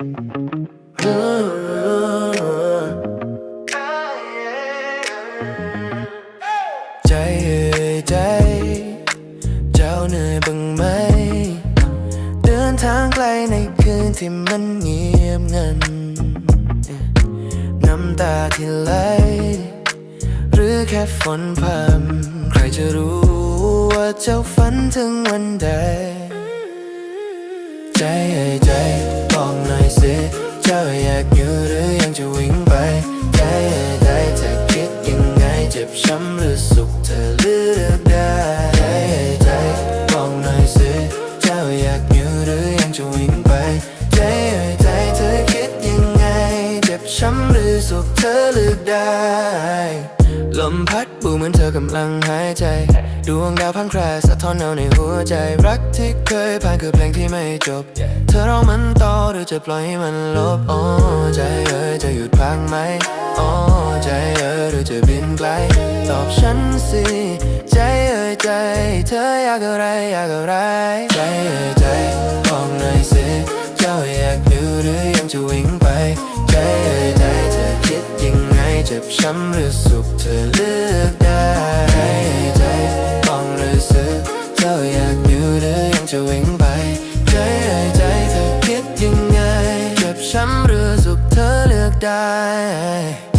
ใจใจ เจ้าเหนื่อยบ้างไหม เดินทางไกลในคืนที่มันเงียบงัน น้ำตาที่ไหล หรือแค่ฝนพัำใครจะรู้ว่าเจ้าฝันถึงวันใด เจ้ รือสุขเธอเลือกได้ ลมพัดบูเหมือนเธอกำลังหายใจ ดวงดาวพังแครสะท้อนเงาในหัวใจ รักที่เคยผ่านคือเพลงที่ไม่จบ เธอร้องมันต่อหรือจะปล่อยให้มันลบโอ๋อใจเอ๋ยจะหยุดพังไหมโอ๋อใจเอ๋ยหรือจะบินไกล ตอบฉันสิใจเอ๋ยใจ เธออยากอะไรอยากอะไร ใจเอ๋ยใจบอกหน่อยสิ เจ้าอยากอยู่หรือยังจะวิ่งไป จ็บช้ำหรือสุขเธอเลือกได้ใจต้องหรือซึ้อเจ้าอยากอยู่หรือยังจะวิ่งไปใจใจเธอคิดยังไง เจ็บช้ำหรือสุขเธอเลือกได้